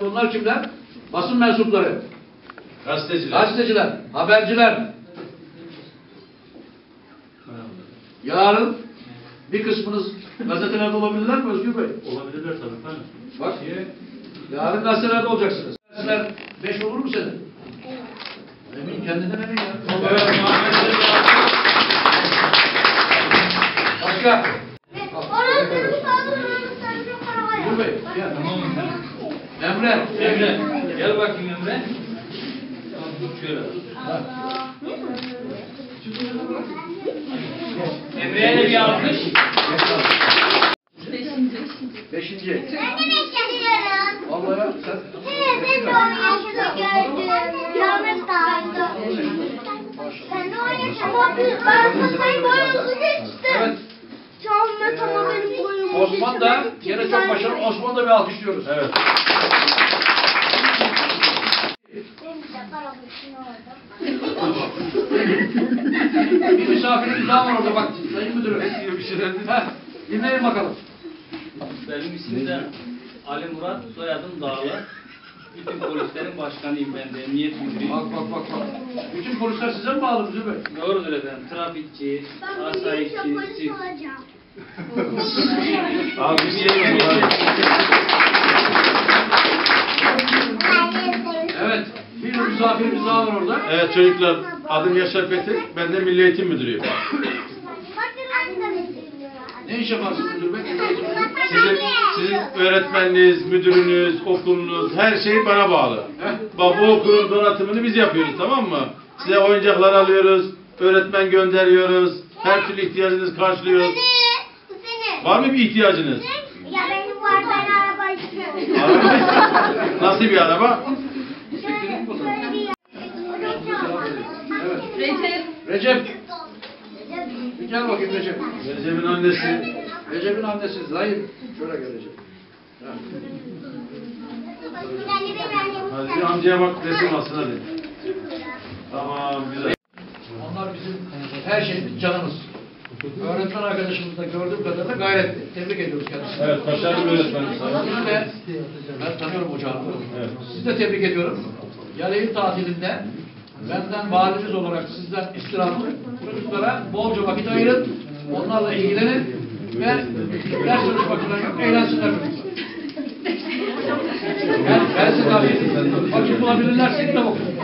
Bunlar kimler? Basın mensupları, Gazeteciler. gazeteciler, haberciler. Yarın bir kısmınız gazetelerde olabilirler mi Özgür Bey? Olabilirler tabii efendim. Bak, yarın gazetelerde olacaksınız. Dersler beş olur mu senin? Emin kendinden emin ya. Başka? Orası saldırılarını sarıcı karavaya. Özgür Bey, gel. Tamam efendim. Emre. Emre, gel bakayım Emre. Tamam, dur şöyle. Emre'ye de bir alkış. Beşinci. Ben de. Vallahi ya, sen... He, ben de onu yaşında gördüm. Yalnız dağıldı. Ben de o yaşında. Ama biz ben Osman da yine çok başarılı. Osman da bir alkışlıyoruz. Evet. Bir misafirimiz daha var orada bak sayın müdürüm. Bir şeyler dinleyin bakalım. Benim ismim de Ali Murat, soyadım Dağlı. Bütün polislerin başkanıyım ben de, emniyet müdürüyüm. Bak bak bak bak. Bütün polisler size mi bağlı müdür bey? Doğrudur efendim, trafikçi, asayişçi, olacağım. Abi bir yiyelim. Evet. Bir misafirimiz daha var orada. Evet çocuklar, adım Yaşar Petek. Ben de Milli Eğitim Müdürüyüm. Ne iş yaparsınız müdür bey? Sizin, sizin öğretmeniniz, müdürünüz, okulunuz, her şey bana bağlı. Bak bu okulun donatımını biz yapıyoruz tamam mı? Size oyuncaklar alıyoruz, öğretmen gönderiyoruz, her türlü ihtiyacınızı karşılıyoruz. Var mı bir ihtiyacınız? Ya benim var ben araba istiyorum. Araba- Nasıl bir araba? Şöyle bir Evet. Recep. Bir gel bakayım Recep. Recep'in annesi. Recep'in annesi Zahir. Şöyle gel Recep. Ha. Hadi bir amcaya bak resim alsın hadi. Tamam güzel. Onlar bizim her şeyimiz canımız. Öğretmen arkadaşımız da gördüğüm kadarıyla gayretli. Tebrik ediyoruz kendisini. Evet başarılı bir öğretmenim. Sizi de, ben tanıyorum hocamı. Evet. Sizi de tebrik ediyorum. Yayın tatilinde benden valimiz olarak sizden istirhamı çocuklara bolca vakit ayırın. Onlarla ilgilenin ve ders çalışmakla yok, eğlensinler çocuklar. Ben, ben size ederim. Vakit bulabilirlerse kitap okuyun.